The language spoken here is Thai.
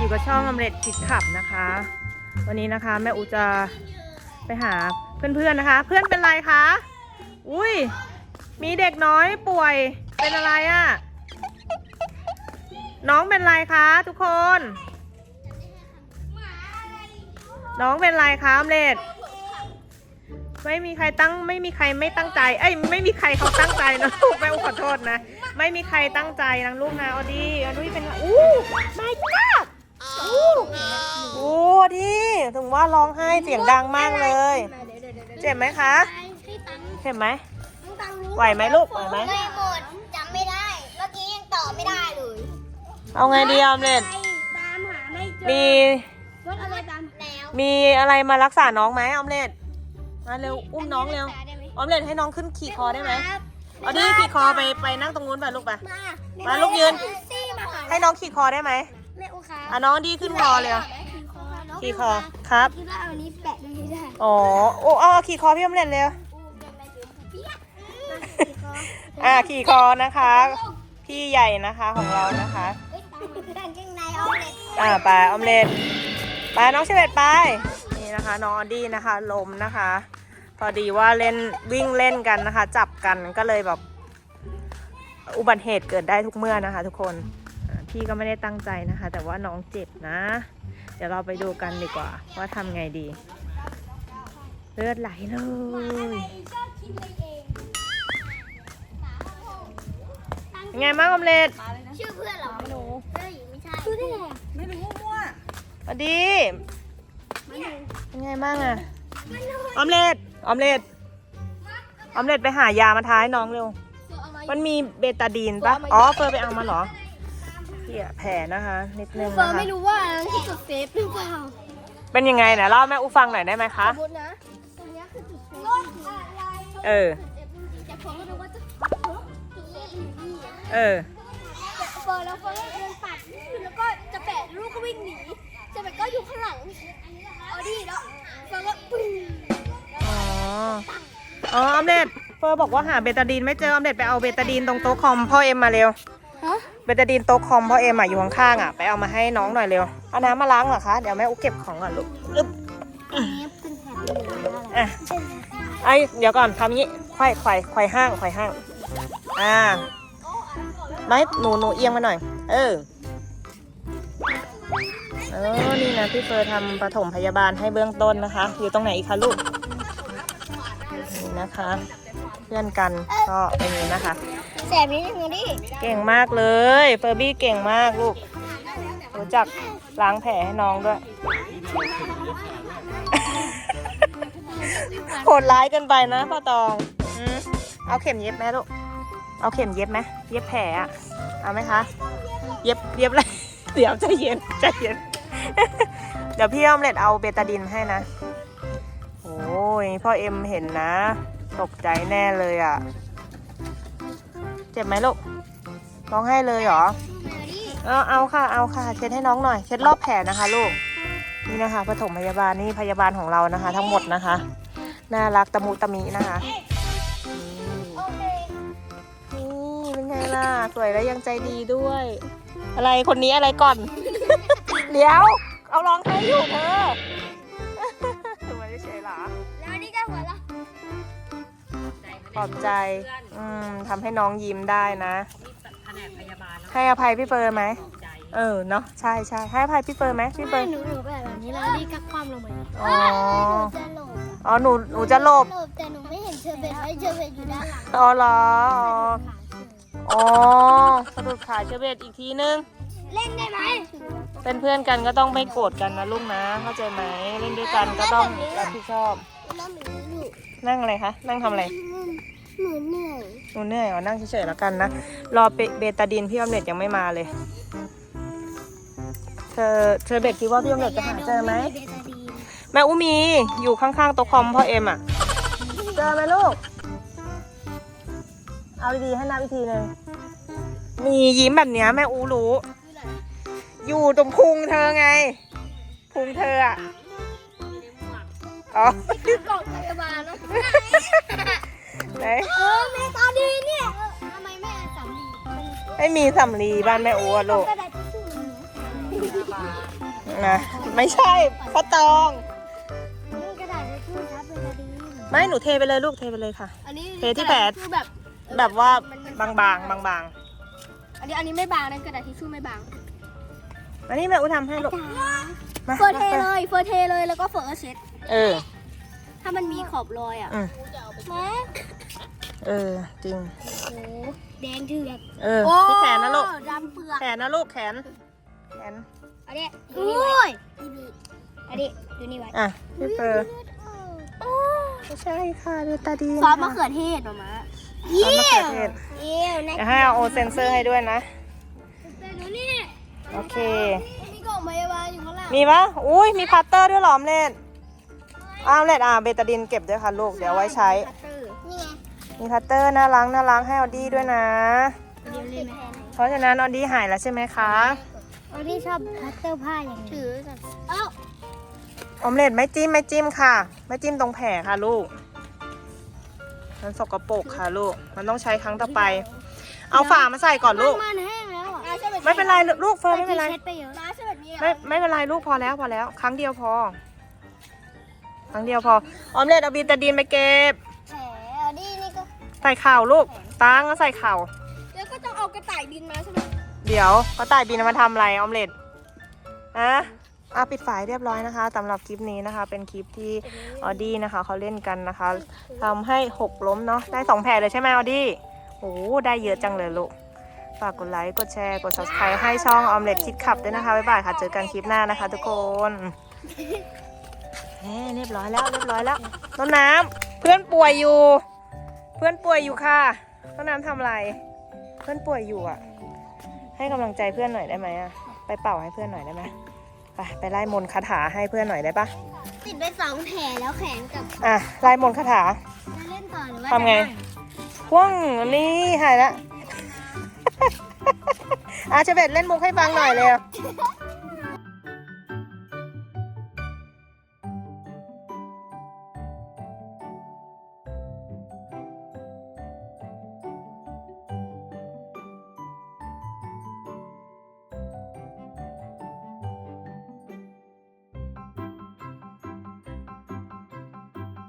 อยู่กับช่องอมเล็ดคิดขับนะคะ วันนี้นะคะ แม่อูจะไปหาเพื่อนๆนะคะ เพื่อนเป็นไรคะ อุ้ยมีเด็กน้อยป่วยเป็นอะไรอะ่ะ น้องเป็นไรคะทุกคน น้องเป็นไรคะอมเล็ดไม่มีใครตั้งไม่มีใครไม่ตั้งใจ เอ้ยไม่มีใครเขาตั้งใจนะลูกแม่อูขอโทษนะ ไม่มีใครตั้งใจนะลูกนะออดี้ออดี้เป็นอู้ไม่ก้า อู้อู้ออดี้ถึงว่าร้องไห้เสียงดังมากเลย เจ็บไหมคะเจ็บไหมไหวไหมลูกไหวไหม ไม่หมดจำไม่ได้ เมื่อกี้ยังต่อไม่ได้เลยเอาไงดีออมเล็ตตามหาไม่เจอมี รถอะไรตามแล้วมีอะไรมารักษาน้องไหมออมเล็ตมาเร็ว อุ้มน้องเร็ว ออมเล็ตให้น้องขึ้นขี่คอได้ไหมออดี้ขี่คอไปไปนั่งตรงนู้นไปลูกไป มามาลูกยืน ซี่มาหาให้น้องขี่คอได้ไหม แม่อุคาอะน้องดีขึ้นคอเลยขี่คอครับ คิดว่าอันนี้แปะไม่ได้อ๋อโอ้เอาเอาขี่คอพี่อมเล็ตเร็วอ่าขี่คอนะคะ พี่ใหญ่นะคะของเรานะคะเฮ้ยตามมาคือด้านข้างในเอาเลยอ่าไปออมเล็ตไปน้องเชเวตไปนี่นะคะ น้องออดี้นะคะลมนะคะ พอดีว่าเล่นวิ่งเล่นกันนะคะ จับกันก็เลยแบบ อุบัติเหตุเกิดได้ทุกเมื่อนะคะ ทุกคนอ่า พี่ก็ไม่ได้ตั้งใจนะคะ แต่ว่าน้องเจ็บนะ เดี๋ยวเราไปดูกันดีกว่า ว่าทำไงดี เลือดไหลเลยชอบคิดไปเองเป็นไงบ้างออมเล็ตชื่อเพื่อนเหรอหนูเฮ้ยไม่ใช่ชื่อได้ไงอะสวัสดีเป็นไงบ้างอะออมเล็ตออมเล็ตออมเล็ตไปหายามาทาให้น้องเร็ว มันมีเบตาดีนปะอ๋อเฟิร์นไปเอามาเหรอ เหี่ยแผลนะคะนิดนึงเฟิร์นะนคะไม่รู้ว่าอันนั้นคือจุดเซฟหรือเปล่าเป็นยังไงเนี่ยเล่าให้แม่อูฟังหน่อยได้ไหมคะสมมตินะตรงเนี้ยคือจุดเซฟรถอะไรเออจุดเซฟจริงๆแต่เฟิร์นก็รู้ว่าจุดจุดเซฟอยู่นี่อะเออแต่เฟิร์นแล้วเฟิร์นก็เดินปัดแล้วก็จะแปะลูกก็วิ่งหนีจะแปะก็อยู่ข้างหลังเอาดิแล้วเฟิร์นก็ปึ้งอ๋ออ๋อออมเล็ตเฟิร์นบอกว่าหาเบตาดีนไม่เจอออมเล็ตไปเอาเบตาดีนตรงโต๊ะคอมพ่อเอ็มมาเร็ว ฮะ เบตาดีนโต๊ะคอมพ่อเอ็มอะอยู่ข้างๆอะไปเอามาให้น้องหน่อยเร็วเอาน้ำมาล้างเหรอคะเดี๋ยวแม่อูเก็บของก่อนลูกอึ๊บอันนี้เป็นแผ่นเหลืองอะไรอะไอยเดี๋ยวก่อนทำงี้ไขว่ไขว่ไขว่ห้างไขว่ห้างอ่าไม่หนูหนูเอียงมาหน่อย เออเออนี่นะพี่เฟิร์นทำปฐมพยาบาลให้เบื้องต้นนะคะ อยู่ตรงไหนอีกคะลูกนี่นะคะ เพื่อนกันก็เป็นอย่างนี้นะคะ แสบนิดนึงอะดิเก่งมากเลย เฟอร์บี้เก่งมากลูก รู้จักล้างแผลให้น้องด้วย โหดร้ายเกินไปนะป้าตองอืมเอาเข็มเย็บไหมลูก เอาเข็มเย็บไหมเย็บแผลอะเอาไหมคะ เย็บเย็บเลยเดี๋ยวใจเย็นใจเย็น เดี๋ยวพี่ออมเล็ตเอาเบตาดินให้นะ โอ้ยพ่อเอ็มเห็นนะ ตกใจแน่เลยอะ เจ็บไหมลูกร้องไห้เลยเหรอเอาเอาค่ะเอาค่ะ เช็ดให้น้องหน่อย เช็ดรอบแผลนะคะลูกนี่นะคะปฐมพยาบาลนี่พยาบาลของเรานะคะ ทั้งหมดนะคะน่ารักตะมุตะมินะคะนี่นี่เป็นไงล่ะสวยแล้วยังใจดีด้วย อะไรคนนี้อะไรก่อน เดี๋ยว เอาร้องไห้อยู่เธอ ขอบใจ อืมทำให้น้องยิ้มได้นะให้อภัยพี่เฟิร์นไหมเออ เนาะ ใช่ใช่ให้อภัยพี่เฟิร์นไหมพี่เฟิไม่ร์น หนูหนูแบบแบบนี้แล้วนี่ก็คว่ำลงไปอ๋อหนูจะหลบอ๋อ หนู หนูจะหลบ หลบแต่หนูไม่เห็นเชอร์เบตไอ้เชอร์เบตอยู่ด้านหลังอ๋อเหรอ อ๋อ อ๋อสะดุดขาเชอร์เบตอีกทีนึง เล่นได้ไหมเป็นเพื่อนกันก็ต้องไม่โกรธกันนะลูกนะ เข้าใจไหมเล่นด้วยกันก็ต้องรับผิดชอบ แล้วหนูหนูนั่งอะไรคะ นั่งทำอะไร หนูเหนื่อย หนูเหนื่อยอ๋อนั่งเฉยๆแล้วกันนะ รอเบเบตาดินพี่ออมเล็ตยังไม่มาเลย เธอเธอเบ็ดคิดว่าพี่ออมเล็ตจะหาเจอไหมเบตาดีนแม่อุมีอยู่ข้างๆโต๊ะคอมพ่อเอ็มอะ เจอไหมลูก เอาดีๆให้นับอีกทีหนึ่งมียิ้มแบบเนี้ยแม่อูรู้ อยู่ตรงพุงเธอไง พุงเธออะ อ๋อ คือกล่องพยาบาลนะไหน เออเบตาดีนเนี่ยทำไมแม่สามีมันไม่มีสำลีบ้านแม่อูอะลูกกระดาษทิชชู่นะไม่ใช่พ่อตอง นี่กระดาษทิชชู่ครับเป็นกระดีนไม่หนูเทไปเลยลูกเทไปเลยค่ะ อันนี้เทที่แผล คือแบบแบบว่าบางๆบางอันนี้อันนี้ไม่บางนะกระดาษทิชชู่ไม่บางๆอันนี้แม่อุ้ทำให้ลูกมาเฟอร์เทเลยเฟอร์เทเลยแล้วก็เฟอร์เช็ด เออ ถ้ามันมีขอบรอยอะอืมแม่เออ จริง โอ้แดงเถือกเออที่แขนนะลูก ดำเปลือกแขนนะลูกแขน แขนอันนี้ดูนี่ไว้อันนี้ดูนี่ไว้อะพี่เปอร์ไม่ใช่ค่ะเบตาดีนซอสมะค่ะเขือเทศมามาซอสมะเขือเทศเยี่ยวนะเดี๋ยวให้เอาโอเซนเซอร์ให้ด้วยนะ ดูนี่โอเค มีกล่องพยาบาลอยู่ข้างหลังมีปะอุ้ยมีพัตเตอร์ด้วยเหรอออมเล็ต ออมเล็ตอะเบตาดินเก็บด้วยค่ะลูก เดี๋ยวเอาไว้ใช้ นี่ไงมีพัตเตอร์น่ารักน่ารักให้ออดี้ด้วยนะ เดี๋ยวเล่นไหมเพราะฉะนั้นออดี้หายแล้วใช่ไหมคะอันนี้ชอบพัตเตอร์ผ้าอย่างถือเอ้าออมเล็ตไม่จิ้มไม่จิ้มค่ะ ไม่จิ้มตรงแผลค่ะลูก มันสกปรกค่ะลูก มันต้องใช้ครั้งต่อไป เอาฝามาใส่ก่อนลูก มันแห้งแล้วอะไม่เป็นไรลูกเฟิร์นไม่เป็นไร เช็ดไปเยอะน้าใช่แบบนี้ไม่ไม่เป็นไรลูกพอแล้วพอแล้ว ครั้งเดียวพอ ครั้งเดียวพอ ออมเล็ตเอาบีตาดีนไปเก็บแผลนี่นี่ก็ ใส่เข่าลูก ตั้งก็ใส่เข่าแล้วก็ต้องเอากระต่ายบินมาใช่ไหมเดี๋ยวก็ต่ายบินมาทำอะไรออมเล็ตอะอะปิดฝายเรียบร้อยนะคะสำหรับคลิปนี้นะคะ เป็นคลิปที่ออดี้นะคะเขาเล่นกันนะคะทำให้หกล้มเนาะได้สองแผลเลยใช่ไหมออดี้โอ้ได้เยอะจังเลยลูก ฝากกดไลค์ กดแชร์ กด subscribe ให้ช่องออมเล็ตคิดขับด้วยนะคะ บ๊ายบายค่ะ เจอกันคลิปหน้านะคะทุกคน เฮ้เรียบร้อยแล้วเรียบร้อยแล้วต้นน้ำเพื่อนป่วยอยู่ เพื่อนป่วยอยู่ค่ะต้นน้ำทำอะไร เพื่อนป่วยอยู่อะ ให้กำลังใจเพื่อนหน่อยได้ไหมอะไปเป่าให้เพื่อนหน่อยได้ไหมไปไปไล่มนต์คาถาให้เพื่อนหน่อยได้ปะติดไปสองแผลแล้วแขนกับอะไล่มนต์คาถาจะเล่นต่อหรือว่าทำไงพ่วงนี่หายละอะเชเบตเล่นมุกให้ฟังหน่อยเร็วจะ